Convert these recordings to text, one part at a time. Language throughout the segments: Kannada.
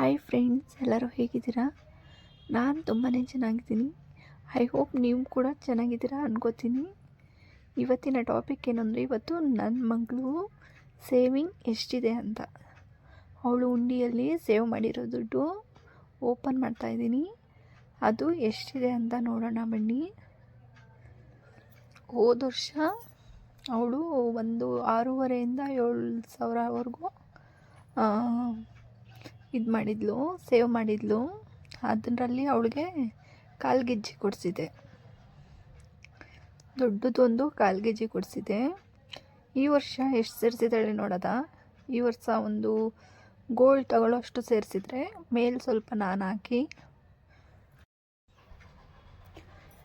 ಹಾಯ್ ಫ್ರೆಂಡ್ಸ್ ಎಲ್ಲರೂ ಹೇಗಿದ್ದೀರಾ? ನಾನು ತುಂಬಾ ಚೆನ್ನಾಗಿದ್ದೀನಿ. ಐ ಹೋಪ್ ನೀವು ಕೂಡ ಚೆನ್ನಾಗಿದ್ದೀರಾ ಅನ್ಕೋತೀನಿ. ಇವತ್ತಿನ ಟಾಪಿಕ್ ಏನಂದರೆ, ಇವತ್ತು ನನ್ನ ಮಗಳು ಸೇವಿಂಗ್ ಎಷ್ಟಿದೆ ಅಂತ. ಅವಳು ಉಂಡಿಯಲ್ಲಿ ಸೇವ್ ಮಾಡಿರೋ ದುಡ್ಡು ಓಪನ್ ಮಾಡ್ತಾಯಿದ್ದೀನಿ ಅದು ಎಷ್ಟಿದೆ ಅಂತ ನೋಡೋಣ ಬನ್ನಿ. ಹೋದ ವರ್ಷ ಅವಳು ಒಂದು ಆರೂವರೆಯಿಂದ ಏಳು ಸಾವಿರವರೆಗೂ ಇದು ಮಾಡಿದ್ಲು, ಸೇವ್ ಮಾಡಿದ್ಲು. ಅದರಲ್ಲಿ ಅವಳಿಗೆ ಕಾಲ್ಗೆಜ್ಜೆ ಕೊಡಿಸಿದೆ. ದೊಡ್ಡದೊಂದು ಕಾಲ್ಗೆಜ್ಜೆ ಕೊಡಿಸಿದೆ. ಈ ವರ್ಷ ಎಷ್ಟು ಸೇರಿಸಿದ್ದಾಳೆ ನೋಡೋದ? ಈ ವರ್ಷ ಒಂದು ಗೋಲ್ಡ್ ತಗೊಳ್ಳೋಷ್ಟು ಸೇರಿಸಿದ್ರೆ ಮೇಲೆ ಸ್ವಲ್ಪ ನಾನು ಹಾಕಿ.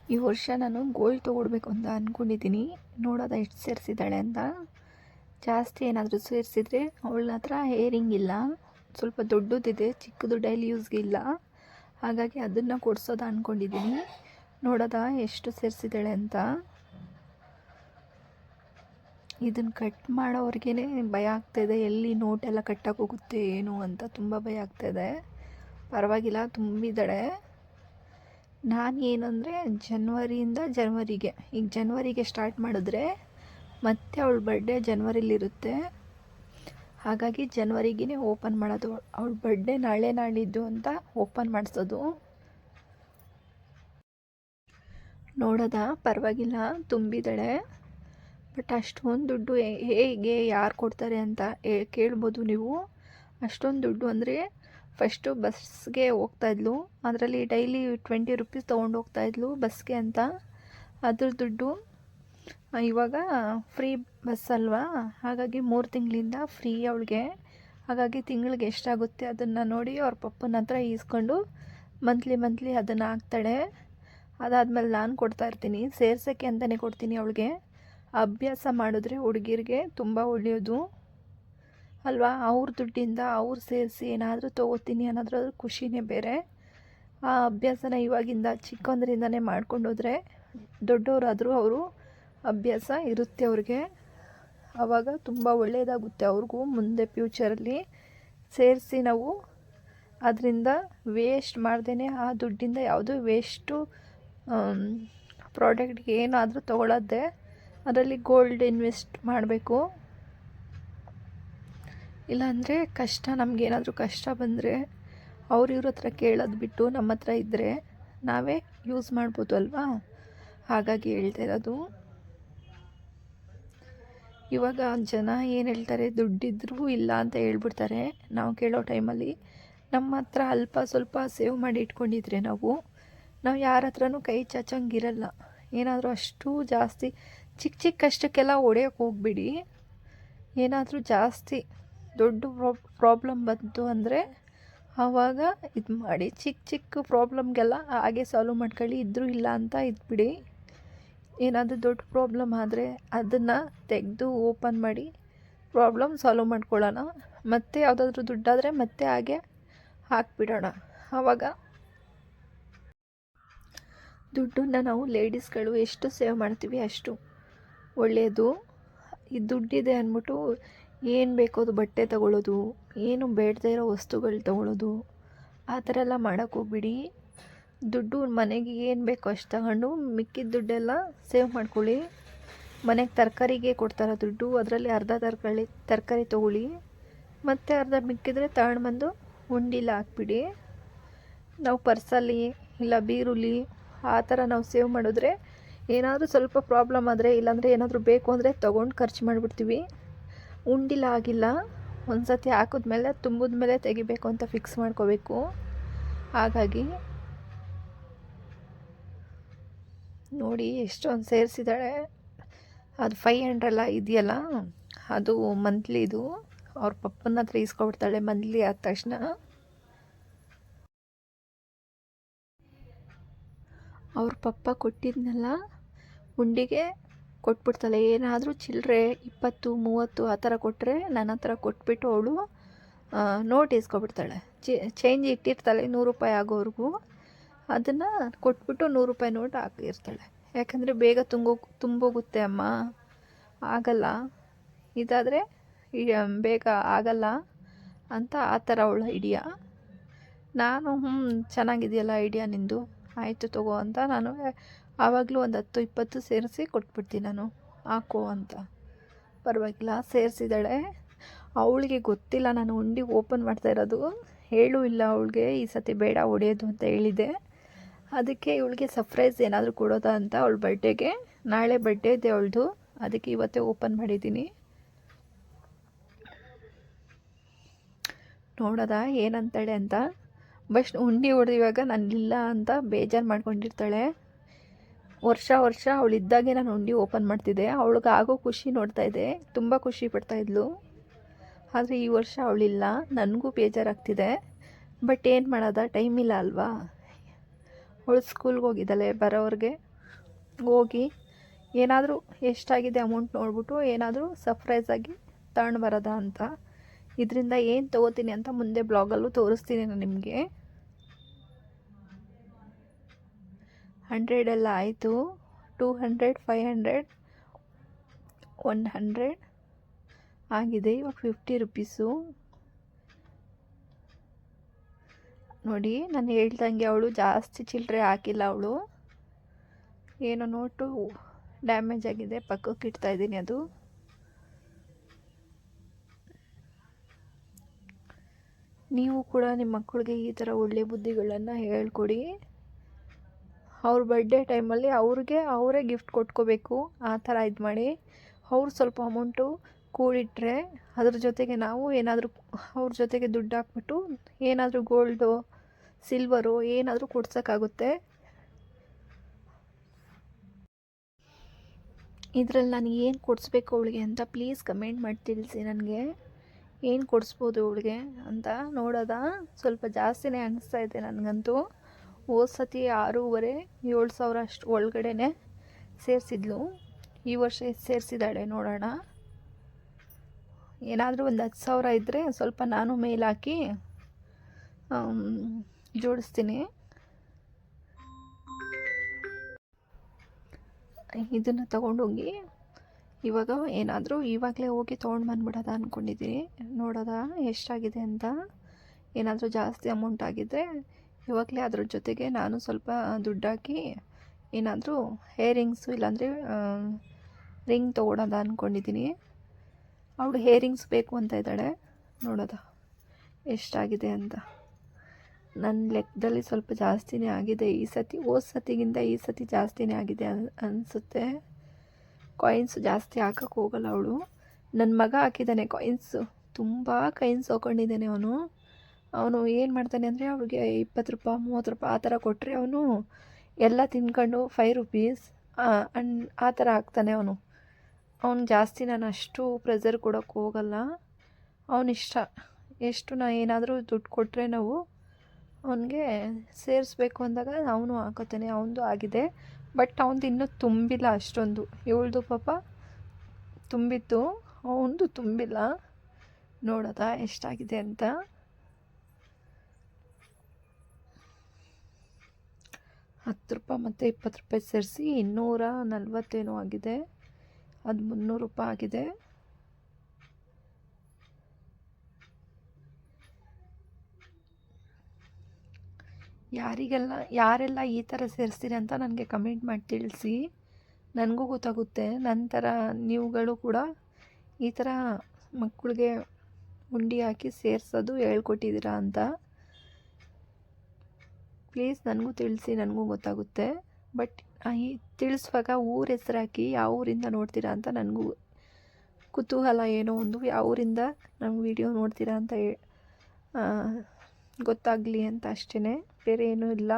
ಈ ವರ್ಷ ನಾನು ಗೋಲ್ಡ್ ತೊಗೊಡ್ಬೇಕು ಅಂತ ಅಂದ್ಕೊಂಡಿದ್ದೀನಿ ನೋಡೋದ ಎಷ್ಟು ಸೇರಿಸಿದ್ದಾಳೆ ಅಂತ. ಜಾಸ್ತಿ ಏನಾದರೂ ಸೇರಿಸಿದ್ರೆ ಅವಳ ಹತ್ರ ಹೇರಿಂಗ್ ಇಲ್ಲ. ಸ್ವಲ್ಪ ದೊಡ್ಡದಿದೆ ಚಿಕ್ಕದು ಡೈಲಿ ಯೂಸ್ಗೆ ಇಲ್ಲ. ಹಾಗಾಗಿ ಅದನ್ನು ಕೊಡ್ಸೋದ ಅಂದ್ಕೊಂಡಿದ್ದೀನಿ ನೋಡೋದ ಎಷ್ಟು ಸೇರಿಸಿದ್ದಾಳೆ ಅಂತ. ಇದನ್ನು ಕಟ್ ಮಾಡೋವ್ರಿಗೇ ಭಯ ಆಗ್ತಾಯಿದೆ. ಎಲ್ಲಿ ನೋಟೆಲ್ಲ ಕಟ್ಟಕ್ಕೆ ಹೋಗುತ್ತೆ, ಏನು ಅಂತ ತುಂಬ ಭಯ ಆಗ್ತಾಯಿದೆ. ಪರವಾಗಿಲ್ಲ, ತುಂಬಿದ್ದಾಳೆ. ನಾನು ಏನಂದರೆ ಜನ್ವರಿಯಿಂದ ಜನ್ವರಿಗೆ ಈಗ ಜನ್ವರಿಗೆ ಸ್ಟಾರ್ಟ್ ಮಾಡಿದ್ರೆ ಮತ್ತೆ ಅವಳ ಬರ್ಡೇ ಜನ್ವರಿಲಿರುತ್ತೆ ಹಾಗಾಗಿ ಜನ್ವರಿಗೇ ಓಪನ್ ಮಾಡೋದು. ಅವಳ ಬರ್ಡೇ ನಾಳೆ ನಾಳಿದ್ದು ಅಂತ ಓಪನ್ ಮಾಡಿಸೋದು. ನೋಡೋದ, ಪರವಾಗಿಲ್ಲ ತುಂಬಿದಳೆ ಬಟ್ ಅಷ್ಟೊಂದು ದುಡ್ಡು ಹೇಗೆ, ಯಾರು ಕೊಡ್ತಾರೆ ಅಂತ ಕೇಳ್ಬೋದು ನೀವು. ಅಷ್ಟೊಂದು ದುಡ್ಡು ಅಂದರೆ ಫಸ್ಟು ಬಸ್ಗೆ ಹೋಗ್ತಾಯಿದ್ಲು ಅದರಲ್ಲಿ ಡೈಲಿ ಟ್ವೆಂಟಿ ರುಪೀಸ್ ತೊಗೊಂಡು ಹೋಗ್ತಾಯಿದ್ಲು ಬಸ್ಗೆ ಅಂತ. ಅದ್ರ ದುಡ್ಡು ಇವಾಗ ಫ್ರೀ ಬಸ್ ಅಲ್ವಾ? ಹಾಗಾಗಿ ಮೂರು ತಿಂಗಳಿಂದ ಫ್ರೀ ಅವಳಿಗೆ. ಹಾಗಾಗಿ ತಿಂಗಳಿಗೆ ಎಷ್ಟಾಗುತ್ತೆ ಅದನ್ನು ನೋಡಿ ಅವ್ರ ಪಪ್ಪನ ಹತ್ರ ಈಸ್ಕೊಂಡು ಮಂತ್ಲಿ ಮಂತ್ಲಿ ಅದನ್ನು ಹಾಕ್ತಾಳೆ. ಅದಾದಮೇಲೆ ನಾನು ಕೊಡ್ತಾ ಇರ್ತೀನಿ. ಸೇರ್ಸೋಕ್ಕೆ ಅಂತಲೇ ಕೊಡ್ತೀನಿ ಅವಳಿಗೆ. ಅಭ್ಯಾಸ ಮಾಡಿದ್ರೆ ಹುಡುಗಿರಿಗೆ ತುಂಬ ಒಳ್ಳೆಯದು. ಅಲ್ವಾ? ಅವ್ರ ದುಡ್ಡಿಂದ ಅವ್ರು ಸೇರಿಸಿ ಏನಾದರೂ ತೊಗೋತೀನಿ ಅನ್ನೋದ್ರ ಖುಷಿನೇ ಬೇರೆ. ಆ ಅಭ್ಯಾಸನ ಇವಾಗಿಂದ ಚಿಕ್ಕಂದ್ರಿಂದನೇ ಮಾಡ್ಕೊಂಡೋದ್ರೆ ದೊಡ್ಡವರಾದರೂ ಅವರು ಅಭ್ಯಾಸ ಇರುತ್ತೆ ಅವ್ರಿಗೆ. ಆವಾಗ ತುಂಬ ಒಳ್ಳೆಯದಾಗುತ್ತೆ ಅವ್ರಿಗೂ ಮುಂದೆ ಫ್ಯೂಚರಲ್ಲಿ ಸೇರಿಸಿ ನಾವು ಅದರಿಂದ ವೇಸ್ಟ್ ಮಾಡ್ದೇ ಆ ದುಡ್ಡಿಂದ ಯಾವುದೂ ವೇಸ್ಟು ಪ್ರಾಡಕ್ಟ್ಗೆ ಏನಾದರೂ ತೊಗೊಳೋದೆ ಅದರಲ್ಲಿ ಗೋಲ್ಡ್ ಇನ್ವೆಸ್ಟ್ ಮಾಡಬೇಕು. ಇಲ್ಲಾಂದರೆ ಕಷ್ಟ ನಮಗೇನಾದರೂ ಕಷ್ಟ ಬಂದರೆ ಅವ್ರು ಇವ್ರ ಹತ್ರ ಕೇಳೋದು ಬಿಟ್ಟು ನಮ್ಮ ಹತ್ರ ಇದ್ದರೆ ನಾವೇ ಯೂಸ್ ಮಾಡ್ಬೋದು ಅಲ್ವಾ? ಹಾಗಾಗಿ ಹೇಳ್ತಾ ಇರೋದು. ಇವಾಗ ಜನ ಏನು ಹೇಳ್ತಾರೆ, ದುಡ್ಡಿದ್ರೂ ಇಲ್ಲ ಅಂತ ಹೇಳ್ಬಿಡ್ತಾರೆ ನಾವು ಕೇಳೋ ಟೈಮಲ್ಲಿ. ನಮ್ಮ ಹತ್ರ ಅಲ್ಪ ಸ್ವಲ್ಪ ಸೇವ್ ಮಾಡಿ ಇಟ್ಕೊಂಡಿದ್ರೆ ನಾವು ನಾವು ಯಾರ ಹತ್ರನೂ ಕೈ ಚಾಚಂಗಿರಲ್ಲ. ಏನಾದರೂ ಅಷ್ಟು ಜಾಸ್ತಿ ಚಿಕ್ಕ ಚಿಕ್ಕ ಕಷ್ಟಕ್ಕೆಲ್ಲ ಒಡೆಯೋಕೆ ಹೋಗ್ಬಿಡಿ. ಏನಾದರೂ ಜಾಸ್ತಿ ದೊಡ್ಡ ಪ್ರಾಬ್ಲಮ್ ಬಂತು ಅಂದರೆ ಆವಾಗ ಇದು ಮಾಡಿ ಚಿಕ್ಕ ಚಿಕ್ಕ ಪ್ರಾಬ್ಲಮ್ಗೆಲ್ಲ ಹಾಗೆ ಸಾಲ್ವ್ ಮಾಡ್ಕೊಳ್ಳಿ ಇದ್ದರೂ ಇಲ್ಲ ಅಂತ ಇದ್ಬಿಡಿ. ಏನಾದರೂ ದೊಡ್ಡ ಪ್ರಾಬ್ಲಮ್ ಆದರೆ ಅದನ್ನು ತೆಗೆದು ಓಪನ್ ಮಾಡಿ ಪ್ರಾಬ್ಲಮ್ ಸಾಲ್ವ್ ಮಾಡ್ಕೊಳ್ಳೋಣ. ಮತ್ತೆ ಯಾವುದಾದ್ರೂ ದುಡ್ಡಾದರೆ ಮತ್ತೆ ಹಾಗೆ ಹಾಕಿಬಿಡೋಣ. ಆವಾಗ ದುಡ್ಡನ್ನು ನಾವು ಲೇಡೀಸ್ಗಳು ಎಷ್ಟು ಸೇವ್ ಮಾಡ್ತೀವಿ ಅಷ್ಟು ಒಳ್ಳೆಯದು ಈ ದುಡ್ಡಿದೆ ಅಂದ್ಬಿಟ್ಟು ಏನು ಬೇಕೋ ಅದು ಬಟ್ಟೆ ತಗೊಳ್ಳೋದು, ಏನು ಬೇಡದೇ ಇರೋ ವಸ್ತುಗಳು ತಗೊಳ್ಳೋದು, ಆ ಥರ ಎಲ್ಲ ಮಾಡೋಕ್ಕೆ ಹೋಗ್ಬಿಡಿ. ದುಡ್ಡು ಮನೆಗೆ ಏನು ಬೇಕೋ ಅಷ್ಟು ತಗೊಂಡು ಮಿಕ್ಕಿದ ದುಡ್ಡೆಲ್ಲ ಸೇವ್ ಮಾಡ್ಕೊಳ್ಳಿ. ಮನೆಗೆ ತರಕಾರಿಗೆ ಕೊಡ್ತಾರೆ ದುಡ್ಡು, ಅದರಲ್ಲಿ ಅರ್ಧ ತರಕಾರಿ ತರಕಾರಿ ತೊಗೊಳ್ಳಿ. ಮತ್ತು ಅರ್ಧ ಮಿಕ್ಕಿದ್ರೆ ತಗೊಂಡ್ಬಂದು ಉಂಡಿಲ್ಲ ಹಾಕ್ಬಿಡಿ. ನಾವು ಪರ್ಸಲ್ಲಿ ಇಲ್ಲ ಬೀರುಲಿ ಆ ಥರ ನಾವು ಸೇವ್ ಮಾಡಿದ್ರೆ ಏನಾದರೂ ಸ್ವಲ್ಪ ಪ್ರಾಬ್ಲಮ್ ಆದರೆ, ಇಲ್ಲಾಂದರೆ ಏನಾದರೂ ಬೇಕು ಅಂದರೆ ತೊಗೊಂಡು ಖರ್ಚು ಮಾಡಿಬಿಡ್ತೀವಿ. ಉಂಡಿಲ್ಲ ಆಗಿಲ್ಲ ಒಂದು ಸತಿ ಹಾಕಿದ್ಮೇಲೆ ತುಂಬಿದ ಮೇಲೆ ತೆಗಿಬೇಕು ಅಂತ ಫಿಕ್ಸ್ ಮಾಡ್ಕೋಬೇಕು. ಹಾಗಾಗಿ ನೋಡಿ ಎಷ್ಟೊಂದು ಸೇರಿಸಿದಾಳೆ ಅದು ಫೈ ಹಂಡ್ರೆಲ್ಲ ಇದೆಯಲ್ಲ? ಅದು ಮಂತ್ಲಿದು ಅವ್ರ ಪಪ್ಪನ ಹತ್ರ ಇಸ್ಕೊಬಿಡ್ತಾಳೆ ಮಂತ್ಲಿ ಆದ ತಕ್ಷಣ. ಅವ್ರ ಪಪ್ಪ ಕೊಟ್ಟಿದ್ನೆಲ್ಲ, ಉಂಡಿಗೆ ಕೊಟ್ಬಿಡ್ತಾಳೆ. ಏನಾದರೂ ಚಿಲ್ಲರೆ ಇಪ್ಪತ್ತು, ಮೂವತ್ತು ಆ ಥರ ಕೊಟ್ಟರೆ ನನ್ನ ಹತ್ರ ಕೊಟ್ಬಿಟ್ಟು ಅವಳು ನೋಟ್ ಇಸ್ಕೊಬಿಡ್ತಾಳೆ ಚೇಂಜ್ ಇಟ್ಟಿರ್ತಾಳೆ, ನೂರು ರೂಪಾಯಿ ಆಗೋವರೆಗೂ. ಅದನ್ನು ಕೊಟ್ಬಿಟ್ಟು ನೂರು ರೂಪಾಯಿ ನೋಟ್ ಹಾಕಿರ್ತಾಳೆ. ಯಾಕಂದರೆ ಬೇಗ ತುಂಬೋ ತುಂಬೋಗುತ್ತೆ ಅಮ್ಮ. ಆಗಲ್ಲ. ಇದಾದರೆ ಬೇಗ ಆಗಲ್ಲ ಅಂತ ಆ ಥರ ಅವಳ ಐಡಿಯಾ ನಾನು ಹ್ಞೂ ಚೆನ್ನಾಗಿದೆಯಲ್ಲ ಐಡಿಯಾ ನಿಂದು. ಆಯಿತು ತಗೋ ಅಂತ ನಾನು ಆವಾಗಲೂ ಒಂದು ಹತ್ತು, ಇಪ್ಪತ್ತು ಸೇರಿಸಿ ಕೊಟ್ಬಿಡ್ತೀನಿ ನಾನು. ಹಾಕೋ ಅಂತ. ಪರವಾಗಿಲ್ಲ ಸೇರಿಸಿದಾಳೆ ಅವಳಿಗೆ ಗೊತ್ತಿಲ್ಲ, ನಾನು ಉಂಡಿ ಓಪನ್ ಮಾಡ್ತಾ ಇರೋದು. ಹೇಳು ಇಲ್ಲ ಅವಳಿಗೆ, ಈ ಸತಿ ಬೇಡ ಹೊಡೆಯೋದು ಅಂತ ಹೇಳಿದೆ ಅದಕ್ಕೆ ಇವಳಿಗೆ ಸರ್ಪ್ರೈಸ್ ಏನಾದರೂ ಕೊಡೋದಾ ಅಂತ ಅವಳ ಬರ್ಡೇಗೆ ನಾಳೆ ಬರ್ಡೇ ಇದೆ ಅವಳದು. ಅದಕ್ಕೆ ಇವತ್ತೇ ಓಪನ್ ಮಾಡಿದ್ದೀನಿ. ನೋಡೋದ, ಏನಂತಾಳೆ ಅಂತ. ಬಸ್ಟ್ ಉಂಡಿ ಹೊಡೆದಿವಾಗ ಇಲ್ಲ ಅಂತ ಬೇಜಾರು ಮಾಡ್ಕೊಂಡಿರ್ತಾಳೆ. ವರ್ಷ ವರ್ಷ ಅವಳಿದ್ದಾಗೆ ನಾನು ಉಂಡಿ ಓಪನ್ ಮಾಡ್ತಿದ್ದೆ. ಅವಳಿಗೆ ಆಗೋ ಖುಷಿ ನೋಡ್ತಾ ಇದ್ದೆ ತುಂಬ ಖುಷಿ ಪಡ್ತಾ ಇದ್ಲು. ಆದರೆ ಈ ವರ್ಷ ಅವಳಿಲ್ಲ. ನನಗೂ ಬೇಜಾರಾಗ್ತಿದೆ. ಬಟ್ ಏನು ಮಾಡೋದ ಟೈಮ್ ಇಲ್ಲ ಅಲ್ವಾ? ಅವಳು ಸ್ಕೂಲ್ಗೆ ಹೋಗಿದ್ದಾಳೆ, ಬರೋವ್ರಿಗೆ ಹೋಗಿ ಏನಾದರೂ ಎಷ್ಟಾಗಿದೆ ಅಮೌಂಟ್ ನೋಡ್ಬಿಟ್ಟು ಏನಾದರೂ ಸರ್ಪ್ರೈಸಾಗಿ ತಗೊಂಡು ಬರೋದ ಅಂತ. ಇದರಿಂದ ಏನು ತೊಗೋತೀನಿ ಅಂತ ಮುಂದೆ ಬ್ಲಾಗಲ್ಲೂ ತೋರಿಸ್ತೀನಿ ನಾನು ನಿಮಗೆ. ಹಂಡ್ರೆಡ್ ಎಲ್ಲ ಆಯಿತು. Two hundred five hundred one hundred ಆಗಿದೆ. ಇವಾಗ ಫಿಫ್ಟಿ ರುಪೀಸು ನೋಡಿ, ನಾನು ಹೇಳ್ದಂಗೆ ಅವಳು ಜಾಸ್ತಿ ಚಿಲ್ಲರೆ ಹಾಕಿಲ್ಲ ಅವಳು. ಏನೋ ನೋಟು ಡ್ಯಾಮೇಜ್ ಆಗಿದೆ, ಪಕ್ಕಕ್ಕೆ ಇಡ್ತಾ ಇದ್ದೀನಿ ಅದು. ನೀವು ಕೂಡ ನಿಮ್ಮ ಮಕ್ಕಳಿಗೆ ಈ ಥರ ಒಳ್ಳೆ ಬುದ್ಧಿಗಳನ್ನು ಹೇಳ್ಕೊಡಿ. ಅವ್ರ ಬರ್ಡೇ ಟೈಮಲ್ಲಿ ಅವ್ರಿಗೆ, ಅವರೇ ಗಿಫ್ಟ್ ಕೊಟ್ಕೋಬೇಕು. ಆ ಥರ ಇದು ಮಾಡಿ. ಅವ್ರು ಸ್ವಲ್ಪ ಅಮೌಂಟು ಕೂಡಿಟ್ರೆ ಅದ್ರ ಜೊತೆಗೆ ನಾವು ಏನಾದರೂ ಅವ್ರ ಜೊತೆಗೆ ದುಡ್ಡು ಹಾಕ್ಬಿಟ್ಟು ಏನಾದರೂ ಗೋಲ್ಡು ಸಿಲ್ವರು ಏನಾದರೂ ಕೊಡ್ಸೋಕ್ಕಾಗುತ್ತೆ. ಇದರಲ್ಲಿ ನಾನು ಏನು ಕೊಡಿಸ್ಬೇಕು ಅವಳಿಗೆ ಅಂತ ಪ್ಲೀಸ್ ಕಮೆಂಟ್ ಮಾಡಿ ತಿಳಿಸಿ ನನಗೆ. ಏನು ಕೊಡಿಸ್ಬೋದು ಅವಳಿಗೆ ಅಂತ ನೋಡೋದ? ಸ್ವಲ್ಪ ಜಾಸ್ತಿನೇ ಅನ್ನಿಸ್ತಾ ಇದೆ ನನಗಂತೂ. ಹೋದ ಸತಿ ಆರೂವರೆ, ಏಳು ಸಾವಿರ ಅಷ್ಟು ಒಳಗಡೆನೆ ಸೇರಿಸಿದ್ಲು. ಈ ವರ್ಷ ಸೇರಿಸಿದಾಳೆ ನೋಡೋಣ. ಏನಾದರೂ ಒಂದು ಹತ್ತು ಸಾವಿರ ಇದ್ದರೆ ಸ್ವಲ್ಪ ನಾನು ಮೇಲಾಕಿ ಜೋಡಿಸ್ತೀನಿ. ಇದನ್ನು ತಗೊಂಡೋಗಿ ಇವಾಗ ಏನಾದರೂ ಇವಾಗಲೇ ಹೋಗಿ ತೊಗೊಂಡು ಬಂದ್ಬಿಡೋದ ಅಂದ್ಕೊಂಡಿದ್ದೀನಿ ನೋಡೋದ ಎಷ್ಟಾಗಿದೆ ಅಂತ. ಏನಾದರೂ ಜಾಸ್ತಿ ಅಮೌಂಟ್ ಆಗಿದ್ದರೆ ಇವಾಗಲೇ ಅದ್ರ ಜೊತೆಗೆ ನಾನು ಸ್ವಲ್ಪ ದುಡ್ಡಾಕಿ ಏನಾದರೂ ಹೇರಿಂಗ್ಸು ಇಲ್ಲಾಂದರೆ ರಿಂಗ್ ತೊಗೊಳೋದ ಅಂದ್ಕೊಂಡಿದ್ದೀನಿ ಅವಳು ಹೇರಿಂಗ್ಸ್ ಬೇಕು ಅಂತ ಇದ್ದಾಳೆ. ನೋಡೋದ? ಎಷ್ಟಾಗಿದೆ ಅಂತ. ನನ್ನ ಲೆಕ್ಕದಲ್ಲಿ ಸ್ವಲ್ಪ ಜಾಸ್ತಿನೇ ಆಗಿದೆ. ಈ ಸತಿ, ಹೋದ ಸತಿಗಿಂತ ಈ ಸತಿ ಜಾಸ್ತಿನೇ ಆಗಿದೆ ಅನ್, ಅನಿಸುತ್ತೆ. ಕಾಯಿನ್ಸು ಜಾಸ್ತಿ ಹಾಕಕ್ಕೆ ಹೋಗಲ್ಲ ಅವಳು. ನನ್ನ ಮಗ ಹಾಕಿದ್ದಾನೆ. ಕಾಯಿನ್ಸು, ತುಂಬ ಕಾಯಿನ್ಸ್ ಹಾಕೊಂಡಿದ್ದಾನೆ ಅವನು. ಅವನು ಏನು ಮಾಡ್ತಾನೆ ಅಂದರೆ ಅವಳಿಗೆ ಇಪ್ಪತ್ತು ರೂಪಾಯಿ, ಮೂವತ್ತು ರೂಪಾಯಿ ಆ ಥರ ಕೊಟ್ಟರೆ ಅವನು ಎಲ್ಲ ತಿನ್ಕೊಂಡು ಫೈವ್ ರುಪೀಸ್ ಆ ಥರ ಹಾಕ್ತಾನೆ ಅವನು. ಅವನು ಜಾಸ್ತಿ ನಾನು ಅಷ್ಟು ಪ್ರೆಸರ್ ಕೊಡೋಕ್ಕೆ ಹೋಗಲ್ಲ. ಅವನಿಷ್ಟ ಎಷ್ಟು ನಾ ಏನಾದರೂ ದುಡ್ಡು ಕೊಟ್ಟರೆ ನಾವು ಅವನಿಗೆ ಸೇರಿಸ್ಬೇಕು ಅಂದಾಗ ಅವನು ಹಾಕೋತಾನೆ, ಅವನದು ಆಗಿದೆ. ಬಟ್ ಅವನದು ಇನ್ನೂ ತುಂಬಿಲ್ಲ ಅಷ್ಟೊಂದು. ಏಳ್ದು ಪಾಪ ತುಂಬಿತ್ತು ಅವನದು ತುಂಬಿಲ್ಲ. ನೋಡೋದಾ ಎಷ್ಟಾಗಿದೆ ಅಂತ. ಹತ್ತು ರೂಪಾಯಿ ಮತ್ತು ಇಪ್ಪತ್ತು ರೂಪಾಯಿ ಸೇರಿಸಿ ಇನ್ನೂರ ನಲ್ವತ್ತೇನೋ ಆಗಿದೆ. ಅದು ಮುನ್ನೂರು ರೂಪಾಯಿ ಆಗಿದೆ. ಯಾರಿಗೆಲ್ಲ, ಯಾರೆಲ್ಲ ಈ ಥರ ಸೇರಿಸ್ತೀರಿ ಅಂತ ನನಗೆ ಕಮೆಂಟ್ ಮಾಡಿ ತಿಳಿಸಿ. ನನಗೂ ಗೊತ್ತಾಗುತ್ತೆ. ನಂತರ ನೀವುಗಳು ಕೂಡ ಈ ಥರ ಮಕ್ಕಳಿಗೆ ಉಂಡಿ ಹಾಕಿ ಸೇರಿಸೋದು ಹೇಳ್ಕೊಟ್ಟಿದ್ದೀರಾ ಅಂತ. ಪ್ಲೀಸ್ ನನಗೂ ತಿಳಿಸಿ, ನನಗೂ ಗೊತ್ತಾಗುತ್ತೆ. ಬಟ್ ಈ ತಿಳಿಸುವಾಗ ಊರ ಹೆಸರಾಕಿ ಯಾವ ಊರಿಂದ ನೋಡ್ತೀರಾ ಅಂತ ನನಗೂ ಕುತೂಹಲ ಏನೋ ಒಂದು ಯಾವ ಊರಿಂದ ನಮ್ಮ ವಿಡಿಯೋ ನೋಡ್ತೀರಾ ಅಂತ ಗೊತ್ತಾಗಲಿ ಅಂತ ಅಷ್ಟೇ ಬೇರೆ ಏನೂ ಇಲ್ಲ.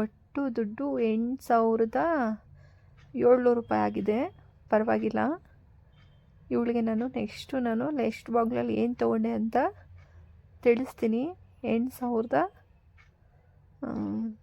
ಒಟ್ಟು ದುಡ್ಡು ಎಂಟು ಸಾವಿರದ ಏಳ್ನೂರು ರೂಪಾಯಿ ಆಗಿದೆ. ಪರವಾಗಿಲ್ಲ. ಇವಳಿಗೆ ನಾನು ನೆಕ್ಸ್ಟು ನಾನು ನೆಕ್ಸ್ಟ್ ಬಾಗ್ಲಲ್ಲಿ ಏನು ತೊಗೊಂಡೆ ಅಂತ ತಿಳಿಸ್ತೀನಿ. ಎಂಟು ಸಾವಿರದ 嗯。